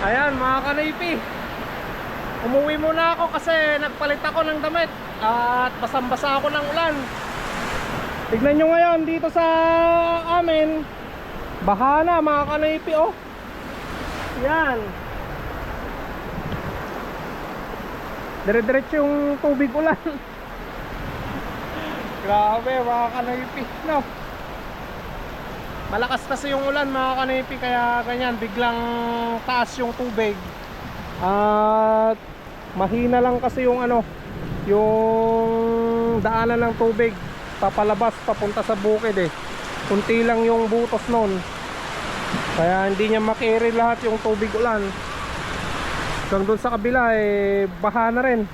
Ayan mga kanaypi. Umuwi muna ako kasi nagpalit ako ng damit At basang-basa ako ng ulan. Tignan nyo ngayon dito sa amin. Baha na mga kanaypi oh. Yan Dire-diretso yung tubig ulan. Grabe mga kanaypi no Malakas kasi yung ulan mga kanipi kaya ganyan biglang taas yung tubig. At mahina lang kasi yung ano, yung daanan ng tubig papalabas papunta sa bukid eh. Kunti lang yung butos noon. Kaya hindi niya makiri lahat yung tubig ulan. Hanggang doon sa kabila eh baha na rin.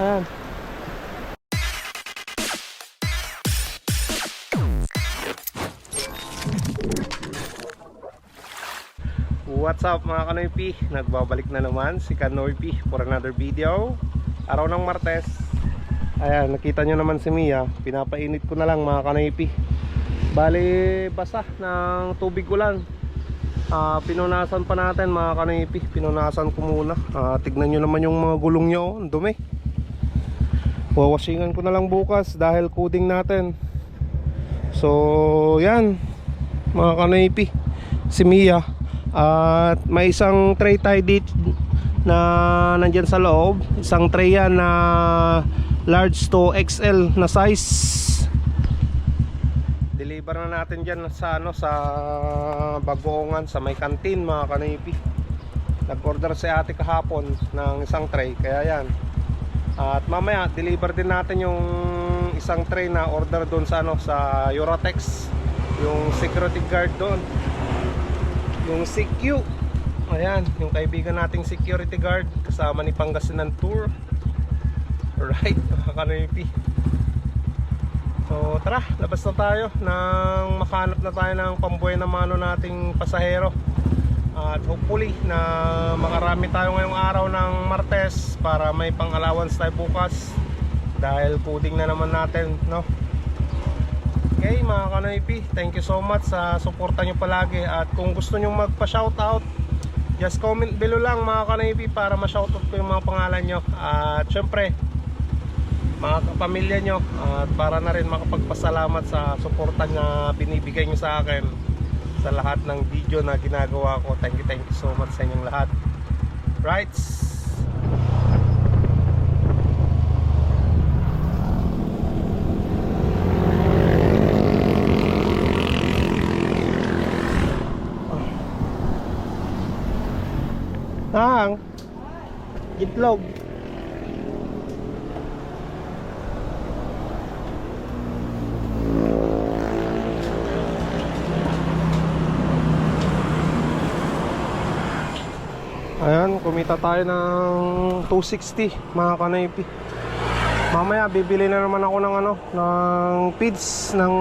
Ayan. What's up mga Kanoypi? Nagbabalik na naman si Kanoypi for another video. Araw ng Martes. Ayan, nakita nyo naman si Mia. Pinapainit ko na lang mga Kanoypi. Bali, basa ng tubig ulan. Ah, Pinunasan pa natin mga Kanoypi. Pinunasan ko muna. Ah, Tignan nyo naman yung mga gulong nyo oh, Ang dumi. Wawasingan ko na lang bukas dahil coding natin. So, yan Mga Kanoypi. Si Mia at may isang tray tayo dito na nandyan sa loob. Isang tray yan na large to XL na size. Deliver na natin dyan sa ano sa Bagoongan sa may kantin mga kanipi. Nag-order si ate kahapon ng isang tray kaya yan. At mamaya deliver din natin yung isang tray na order doon sa ano sa Eurotex yung security guard doon yung CQ ayan yung kaibigan nating security guard kasama ni Pangasinan Tour. Alright mga so tara labas na tayo nang makahanap na tayo ng pambuhay na mano nating pasahero. At hopefully na makarami tayo ngayong araw ng Martes para may pang allowance tayo bukas. Dahil coding na naman natin no Okay mga kanoypi, thank you so much sa suporta nyo palagi. At kung gusto nyo magpa-shoutout just comment below lang mga kanoypi para ma-shoutout ko yung mga pangalan nyo. At syempre mga kapamilya nyo at para na rin makapagpasalamat sa suporta na binibigay nyo sa akin sa lahat ng video na ginagawa ko. Thank you thank you so much sa inyong lahat. Right Ang itlog. Ayan, kumita tayo ng 260 mga kanaypi. Mamaya bibili na naman ako ng ano, ng feeds ng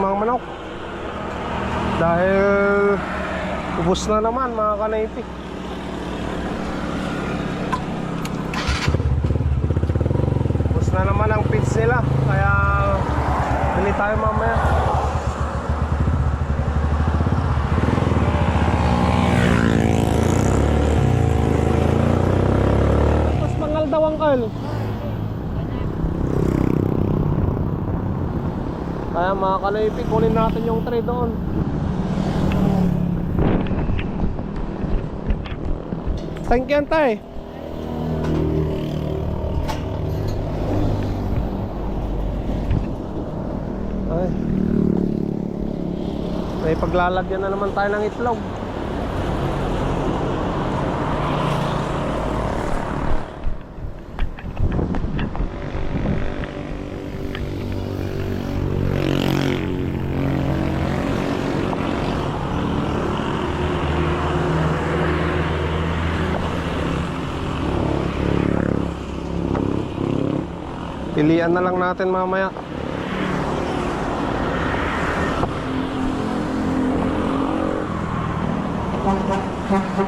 mga manok. Dahil ubos na naman mga kanaypi. Ubos na naman ang feeds nila. Kaya bili tayo mamaya. Mas mangal daw ang kal. Kaya mga kalaypi, kunin natin yung tray doon. Thank you, Antay. May paglalagyan na naman tayo ng itlog. Pilian na lang natin mamaya. pagbabanyang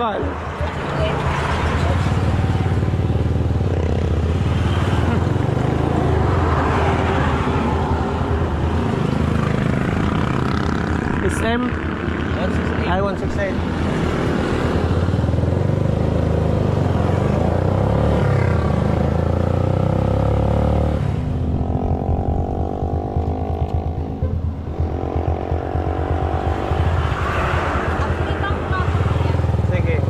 ka Ay, 168. Sige.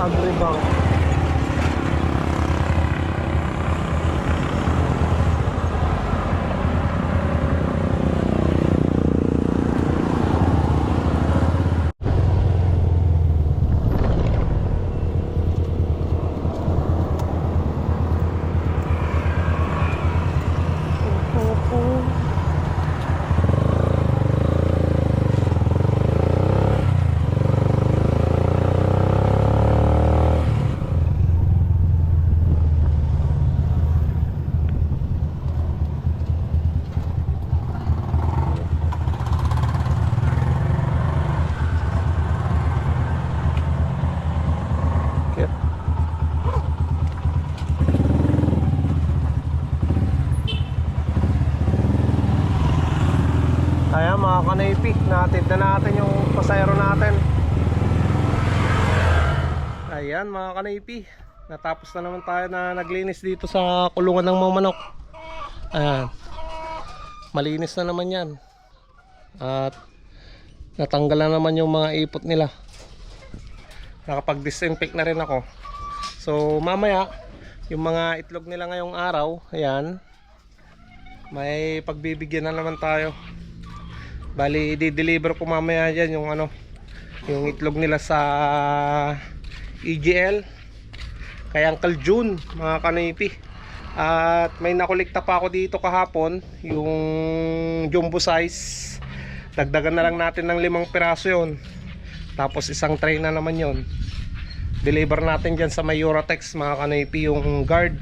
Agribank. Okay. Mga kanaypi, natid na natin yung pasayro natin. Ayan mga kanaypi, natapos na naman tayo na naglinis dito sa kulungan ng mga manok. Ayan, malinis na naman yan. At natanggal na naman yung mga ipot nila nakapag-disinfect na rin ako so mamaya yung mga itlog nila ngayong araw ayan may pagbibigyan na naman tayo bali i-deliver ko mamaya dyan yung ano yung itlog nila sa EGL kay Uncle June mga kanipi. At may nakulikta pa ako dito kahapon yung jumbo size. Dagdagan na lang natin ng limang piraso yon tapos isang tray na naman yon deliver natin dyan sa may Eurotex mga kanipi yung guard.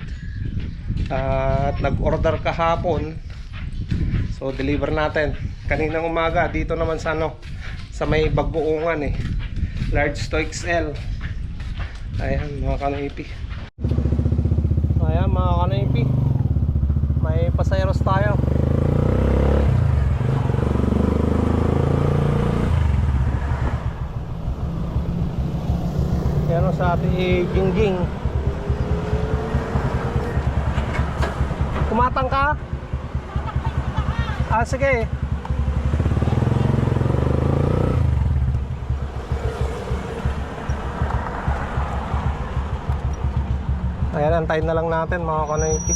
At nag-order kahapon. So deliver natin kaninang umaga dito naman sa ano sa may bagbuungan eh large to XL ayan mga kanipi ayan mga kanipi may pasayeros tayo Yan o sa ating gingging. Kumatang ka? Ah, sige. Ayan, antayin na lang natin mga kanayti.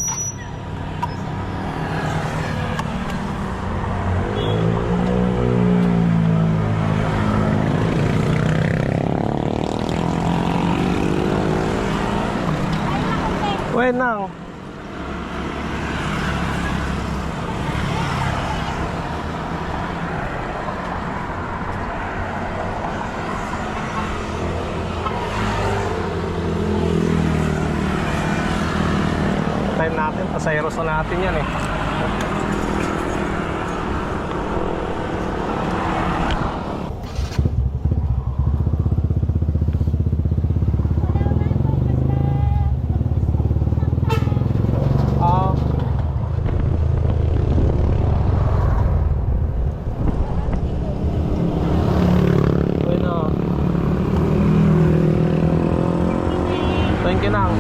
Wenang. Time natin, pasayros na natin yan eh. Ah. Bueno. Thank you nang.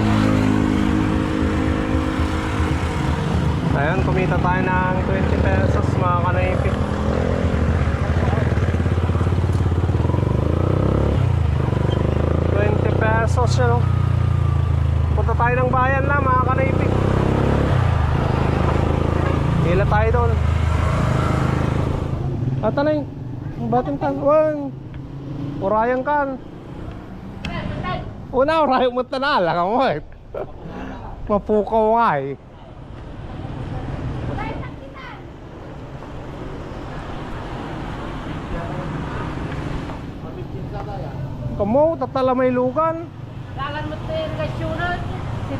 Ayan, kumita tayo ng 20 pesos mga kanaipit. Twenty pesos siya no. Punta tayo ng bayan na mga kanaipit. Hila tayo doon. At ano yung batin tan? Wan. Urayan kan. Una, urayan mo tanala ka mo eh. Mapukaw nga eh. Kamu, tatala may lugan relasyonan.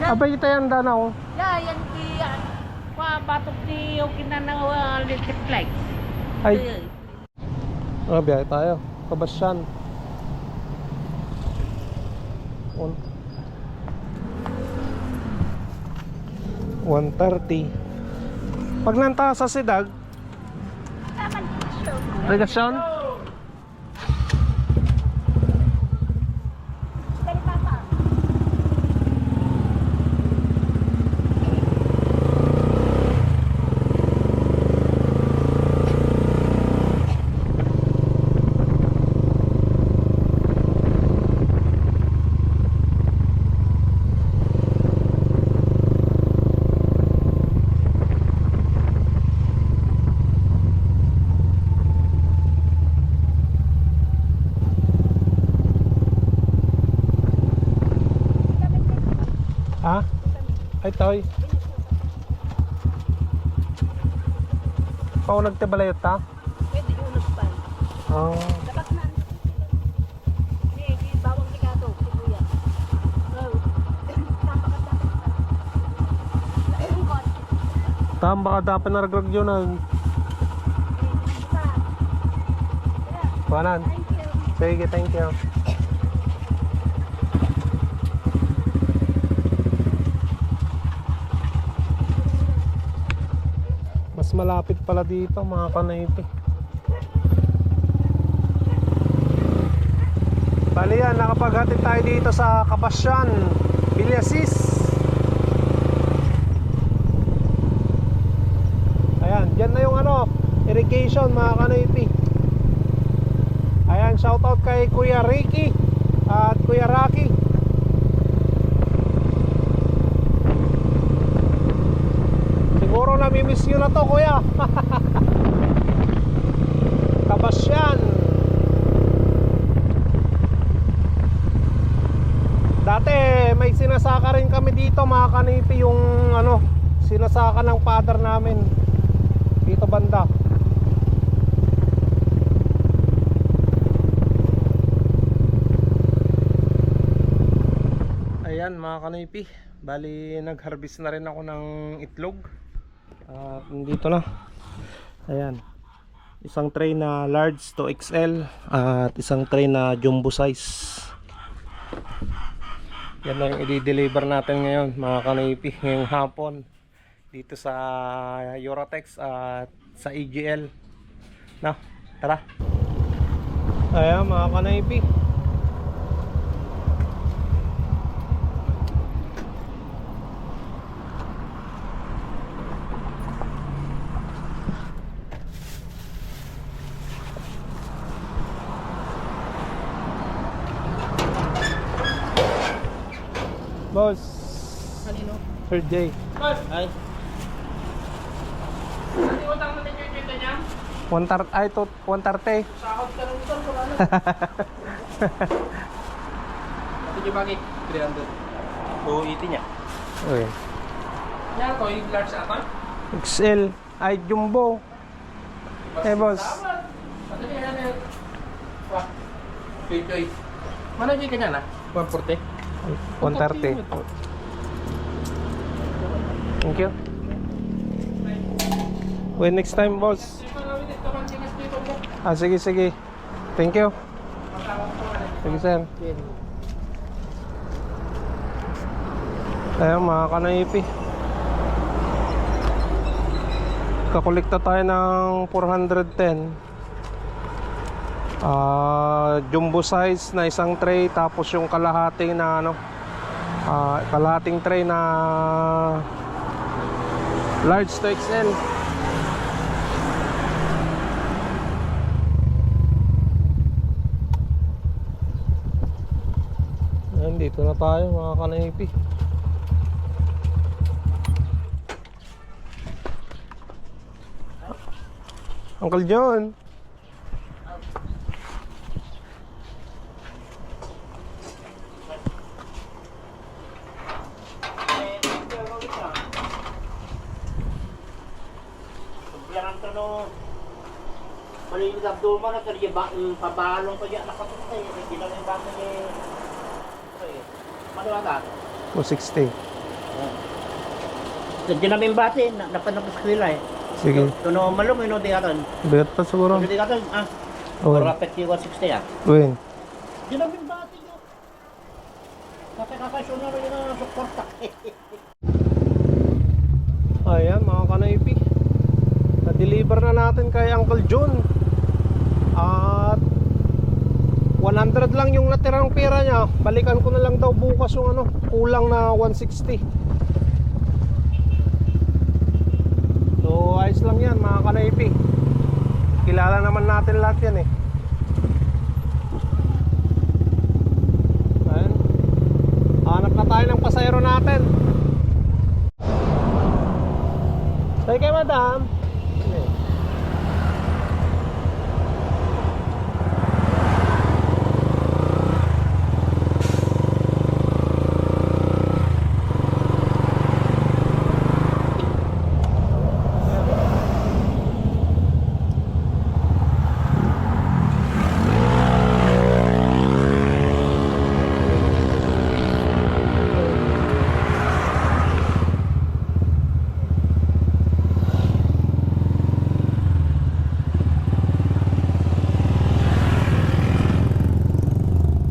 Abay kita yan danaw. Oh. Ya, yan di ah, pa batok di yung kinanaw ah, electric lights. Ay. Ah, biyahe tayo. Kabasyan. On. 1.30 Pag nanta sa Sidag Relasyon? Ay, toy. Pao nagtibalayot ta? Pwede unos pa. Oh. Dapat na. Hindi bawang likado. Kuya. Oh. Tama ka dapat naragrag yun. Thank you. Sige, thank you. Malapit pala dito mga kanaypi. Bali yan, nakapaghatid tayo dito sa Kabasyan, Vilyasis. Ayan, dyan na yung ano, irrigation mga kanaypi. Ayan, shoutout kay Kuya Ricky at Kuya Rocky. Siguro namimiss nyo na to, Kuya. Kabasyan. Dati may sinasaka rin kami dito mga kanipi yung ano, sinasaka ng father namin dito banda. Ayan mga kanipi, bali nag-harvest na rin ako ng itlog. At nandito na. Ayan. Isang tray na large to XL at isang tray na jumbo size. Yan na yung i-deliver natin ngayon mga kanipi ngayong hapon dito sa Eurotex at sa EGL. Na, tara. Ayan mga kanipi. Boss. Sir Jay. Ay. Hindi mo yung niya? One tar ay to one tarte. Sahod ka ng ito. Wala na. Sige bakit? 300. 280 niya. Okay. Yan ko, yung large ato. XL ay jumbo. Eh boss. Ano niya yan eh? Wah. Choy-choy. Mana yung kanya na? 140? One tarte. Thank you. When next time boss. Ah sige sige. Thank you. Sige sir. Ayan mga kanaipi. Kakolekta tayo ng 410. Ah, jumbo size na isang tray tapos yung kalahati na ano ah, kalahating tray na large to XL. Ayan, dito na tayo mga kanaipi. Uncle John. Biarang to no. Malinis ang duma na kaya ba yung pabalong ko diyan nakaputay. Hindi lang yung bata ni Ano ba? 260. Hindi namin bati na napanapos ko nila eh. Sige. Tuno malum ino di aton. Bigat pa siguro. Ino di aton ah. Oh, Rapet ki 160 ah. win. Hindi namin bati yo. Kasi kakasyon na rin yung suporta. Ayan mga kanaypi Na-deliver na natin kay Uncle John At 100 lang yung natirang pera niya. Balikan ko na lang daw bukas yung ano Kulang na 160 So ayos lang yan mga kanaypi. Kilala naman natin lahat yan eh. Ayan. Hanap na tayo ng pasayro natin. Say kay madam.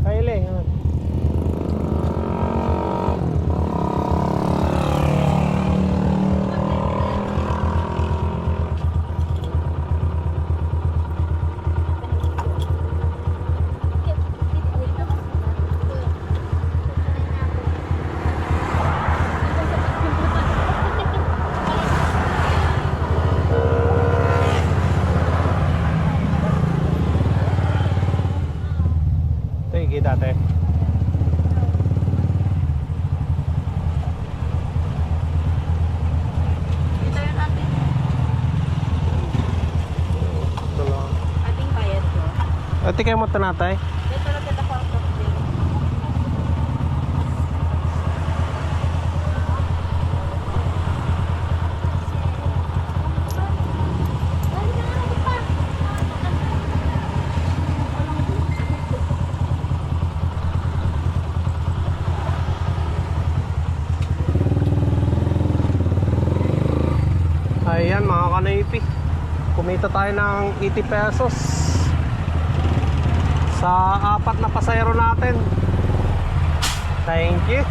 Kaile. ah. Ito yung kita dati. Dito yung ating, Ito lang. ating bayad ko. Ate kayo mo tanatay? Dito lang kita ako. Ayan mga kanaypi. Kumita tayo ng 80 pesos. Sa apat na pasayro natin. Thank you.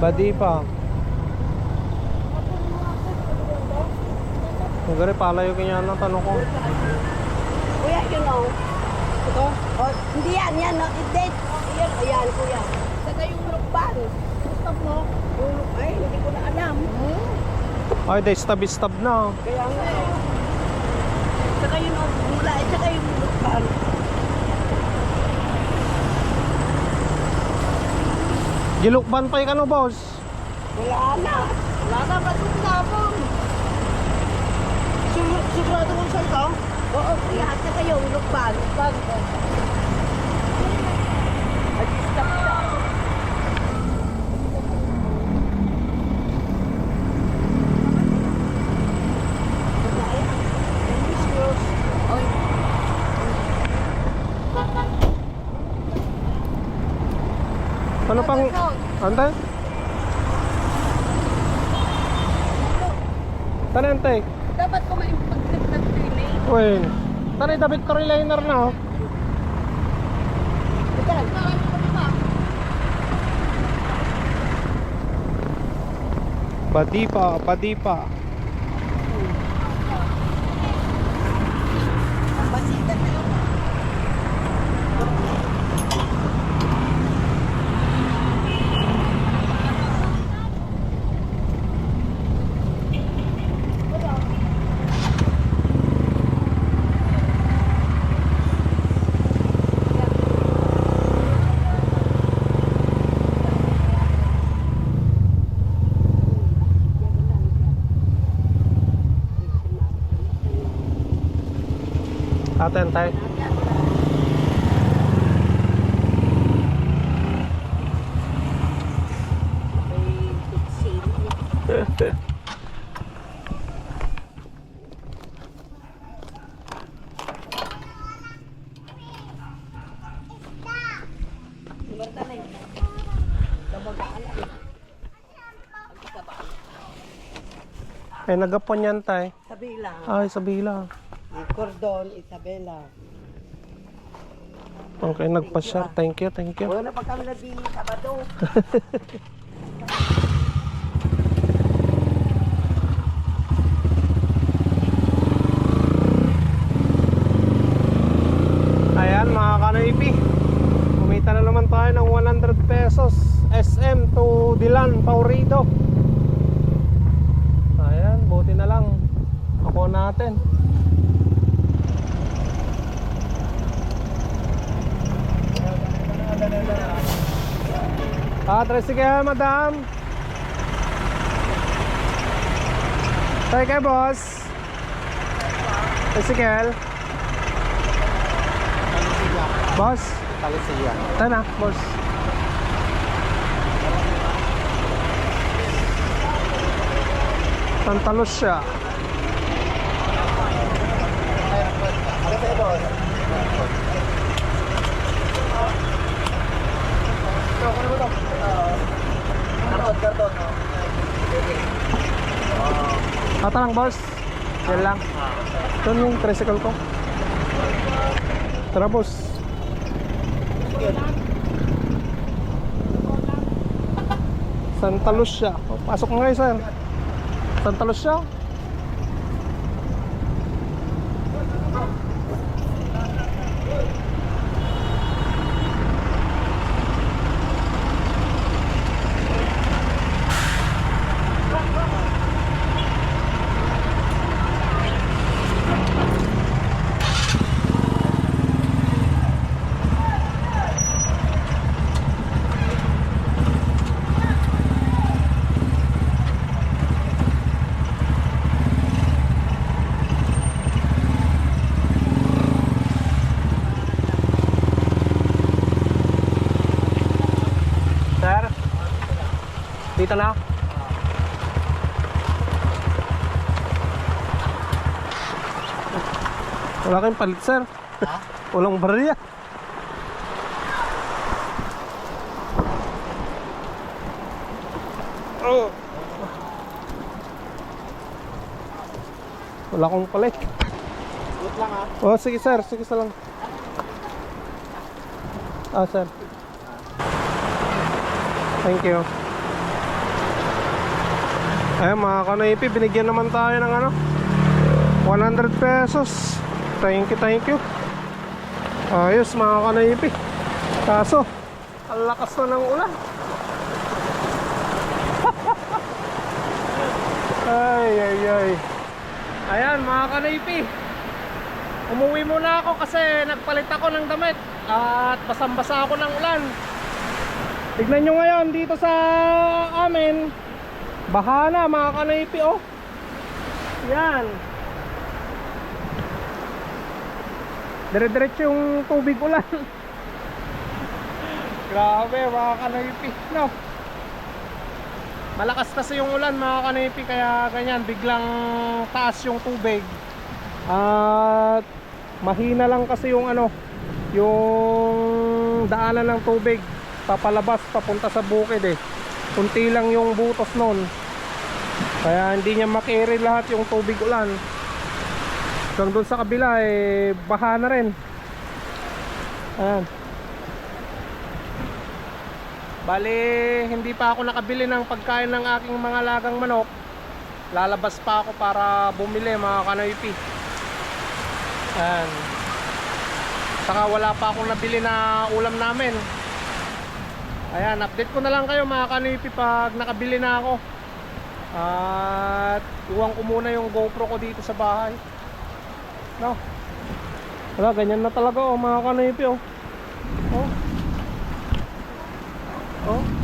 Badi pa. Magari palayo kanya ng tanong ko. Kuya, yun o. Ito? Oh, hindi yan, yan. No. Date. Yan, ayan, kuya. Saka yung lukban. Gusto mo? Yung Ay, hindi ko na alam. Ay, day stab stab na. Kaya nga. eh. Saka yung mula, at saka yung lukban. Gilukban pa yung ano, boss? Wala na. Wala na, yung Sigurado sigurado mo sa ito? Oo, kuya. At saka yung lukban. Lukban. At stop na. Ano pang... Ante? Tanente. Dapat ko may pag-trip na relay. Uy. Tani David Correlainer na oh. Ko pa? Badi pa, natin tayo Ay, nagapon yan, tay. Sa bila. Ay, sa bila. Cordon, Isabela. Okay, nagpa-share. Thank you, thank you. Wala pa kami nabili Sabado. Ayan mga kanoipi Kumita na naman tayo ng 100 pesos SM to Dilan, Paurido Ayan, buti na lang Ako natin Ah, tricycle madam Tayo kayo boss Tricycle Boss Talisiya. Tayo boss. Tantalos siya. Karton, karton. Ata lang, boss. Yan lang. Ito yung tricycle ko. Tara, boss. Santa Lucia. Pasok mo ngayon, sir. Santa Lucia. Sir? Dito na? Wala kayong palit, sir. Ha? Walang barya. Oh. Wala akong palit. Wait lang ah. Oh, sige sir, sige sa lang. Ah, sir. Thank you. Ayun mga kanaypi, binigyan naman tayo ng ano 100 pesos. Thank you, thank you. Ayos mga kanaypi. Kaso, ang lakas na ng ulan. Ay, ay, ay. Ayan mga kanaypi. Umuwi muna ako kasi nagpalit ako ng damit At basang-basa ako ng ulan. Tignan nyo ngayon dito sa amin Baha na mga kanaypi oh. Yan. Dire-diretso yung tubig ulan. Grabe mga kanaypi No? Malakas kasi yung ulan mga kanaypi Kaya ganyan biglang taas yung tubig. At Mahina lang kasi yung ano Yung Daanan ng tubig. Papalabas papunta sa bukid eh Kunti lang yung butos nun. Kaya hindi niya makiri lahat yung tubig ulan. Hanggang doon sa kabila eh baha na rin. Ayan. Bali hindi pa ako nakabili ng pagkain ng aking mga lagang manok. Lalabas pa ako para bumili mga kanoypi. Ayan. Saka wala pa akong nabili na ulam namin Ayan, update ko na lang kayo mga kanipi pag nakabili na ako. At iwan ko muna yung GoPro ko dito sa bahay. No? Wala, ganyan na talaga oh mga kanipi oh. Oh. Oh